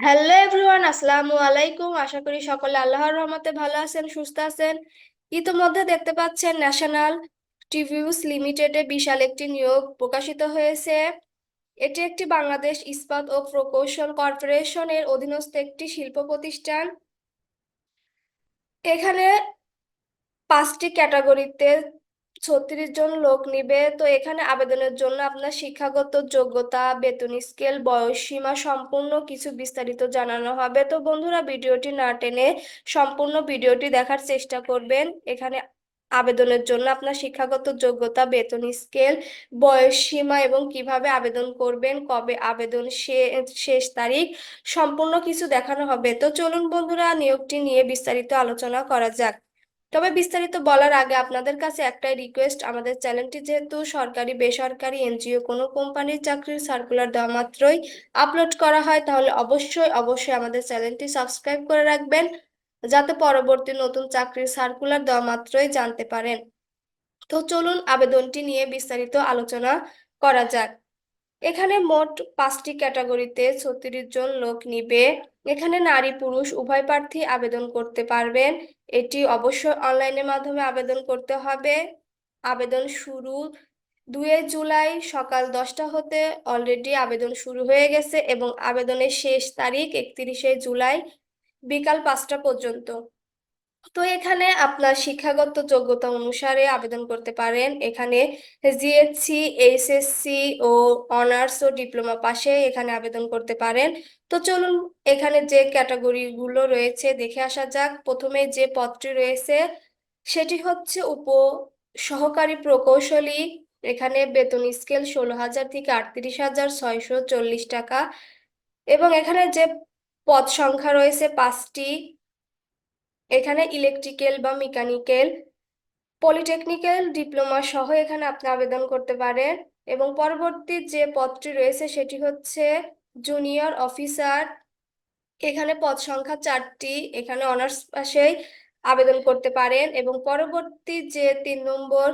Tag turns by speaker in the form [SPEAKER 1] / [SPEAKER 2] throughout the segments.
[SPEAKER 1] Hello everyone আসসালামু আলাইকুম আশা করি সকলে আল্লাহর রহমতে ভালো আছেন, সুস্থ আছেন। ইতোমধ্যে দেখতে পাচ্ছেন ন্যাশনাল টিভিউস লিমিটেডে বিশাল একটি নিয়োগ প্রকাশিত হয়েছে। এটি একটি বাংলাদেশ ইস্পাত ও প্রকৌশল কর্পোরেশনের অধীনস্থ একটি শিল্প প্রতিষ্ঠান। এখানে পাঁচটি ক্যাটাগরিতে ছত্রিশ জন লোক নিবে। তো এখানে আবেদনের জন্য আপনার শিক্ষাগত যোগ্যতা, বেতন স্কেল বয়স সীমা সম্পূর্ণ কিছু বিস্তারিত জানানো হবে। তো বন্ধুরা, ভিডিওটি না টেনে সম্পূর্ণ ভিডিওটি দেখার চেষ্টা করবেন। এখানে আবেদনের জন্য আপনার শিক্ষাগত যোগ্যতা, বেতন স্কেল বয়স সীমা এবং কীভাবে আবেদন করবেন, কবে আবেদন শেষ তারিখ সম্পূর্ণ কিছু দেখানো হবে। তো চলুন বন্ধুরা, নিয়োগটি নিয়ে বিস্তারিত আলোচনা করা যাক। তবে বিস্তারিত বলার আগে আপনাদের কাছে একটাই রিকোয়েস্ট আমাদের চ্যানেলটি যেহেতু সরকারি, বেসরকারি, এনজিও কোনো কোম্পানির চাকরির সার্কুলার দেওয়া মাত্রই আপলোড করা হয়, তাহলে অবশ্যই অবশ্যই আমাদের চ্যানেলটি সাবস্ক্রাইব করে রাখবেন, যাতে পরবর্তী নতুন চাকরির সার্কুলার দেওয়া মাত্রই জানতে পারেন। তো চলুন আবেদনটি নিয়ে বিস্তারিত আলোচনা করা যাক। এখানে মোট পাঁচটি ক্যাটাগরিতে ছত্রিশ জন লোক নিবে। এখানে নারী, পুরুষ, উভয় প্রার্থী আবেদন করতে পারবেন। এটি অবশ্যই অনলাইনের মাধ্যমে আবেদন করতে হবে। আবেদন শুরু দুই জুলাই সকাল দশটা হতে অলরেডি আবেদন শুরু হয়ে গেছে এবং আবেদনের শেষ তারিখ একত্রিশে জুলাই বিকাল পাঁচটা পর্যন্ত। তো এখানে আপনার শিক্ষাগত যোগ্যতা অনুসারে আবেদন করতে পারেন। এখানে জিএসসি এইচএসসি ও অনার্স ও ডিপ্লোমা পাশে এখানে আবেদন করতে পারেন। তো চলুন এখানে যে ক্যাটাগরি গুলো রয়েছে দেখে আসা যাক। প্রথমে যে পদটি রয়েছে সেটি হচ্ছে উপ সহকারী প্রকৌশলী। এখানে বেতন স্কেল ষোলো হাজার থেকে আটত্রিশ হাজার ছয়শো চল্লিশ টাকা। এবং এখানে যে পদ সংখ্যা রয়েছে পাঁচটি এখানে ইলেকট্রিক্যাল বা মেকানিক্যাল পলিটেকনিক্যাল ডিপ্লোমা সহ এখানে আপনি আবেদন করতে পারেন। এবং পরবর্তী যে পদটি রয়েছে সেটি হচ্ছে জুনিয়র অফিসার এখানে পদ সংখ্যা চারটি, এখানে অনার্স পাশেই আবেদন করতে পারেন। এবং পরবর্তী যে তিন নম্বর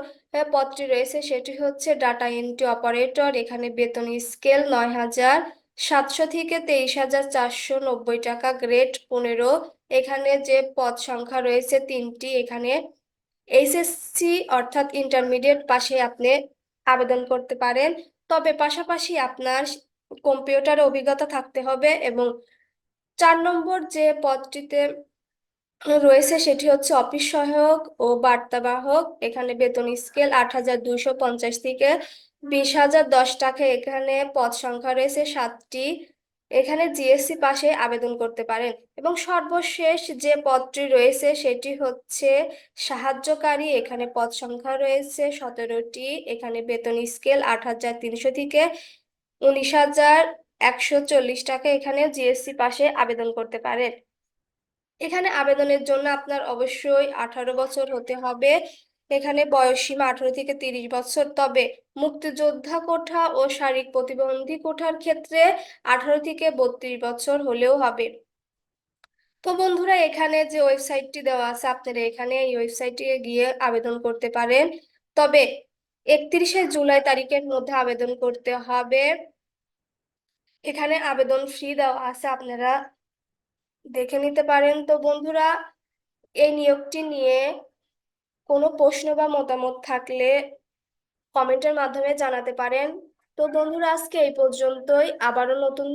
[SPEAKER 1] পদটি রয়েছে সেটি হচ্ছে ডাটা এন্ট্রি অপারেটর এখানে বেতন স্কেল নয় হাজার সাতশো থেকে তেইশ হাজার চারশো নব্বই টাকা গ্রেড পনেরো। এখানে যে পদ সংখ্যা রয়েছে তিনটি, এখানে এইচএসসি অর্থাৎ ইন্টারমিডিয়েট পাশে আপনি আবেদন করতে পারেন। তবে পাশাপাশি আপনার কম্পিউটার অভিজ্ঞতা থাকতে হবে এবং চার নম্বর যে পদটিতে রয়েছে সেটি হচ্ছে অফিস সহায়ক ও বার্তাবাহক। এখানে বেতন স্কেল আট হাজার দুইশো পঞ্চাশ থেকে বিশ হাজার দশ টাকা। এখানে পদ সংখ্যা রয়েছে সাতটি। এখানে জিএসসি পাশে আবেদন করতে পারেন। এবং সর্বশেষ যে পদটি রয়েছে সেটি হচ্ছে সাহায্যকারী। এখানে পদ সংখ্যা রয়েছে সতেরোটি। এখানে বেতন স্কেল আট হাজার তিনশো থেকে উনিশ হাজার একশো চল্লিশ টাকা এখানে জিএসসি পাশে আবেদন করতে পারেন। এখানে আবেদনের জন্য আপনার অবশ্যই আঠারো বছর হতে হবে। এখানে বয়স সীমা আঠারো থেকে তিরিশ বছর। তবে মুক্তিযোদ্ধা কোঠা ও শারীরিক প্রতিবন্ধী কোঠার ক্ষেত্রে আঠারো থেকে বত্রিশ বছর হলেও হবে। তো বন্ধুরা, এখানে যে ওয়েবসাইটটি দেওয়া আছে, আপনারা এখানে এই ওয়েবসাইটে গিয়ে আবেদন করতে পারেন। তবে একত্রিশে জুলাই তারিখের মধ্যে আবেদন করতে হবে। এখানে আবেদন ফ্রি দেওয়া আছে, আপনারা দেখে নিতে পারেন। তো বন্ধুরা, এই নিয়োগটি নিয়ে কোনো প্রশ্ন বা মতামত থাকলে কমেন্টের মাধ্যমে জানাতে পারেন। তো বন্ধুরা, আজকে এই পর্যন্তই। আবারও নতুন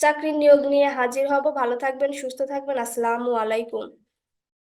[SPEAKER 1] চাকরির নিয়োগ নিয়ে হাজির হব। ভালো থাকবেন, সুস্থ থাকবেন। আসসালামু আলাইকুম।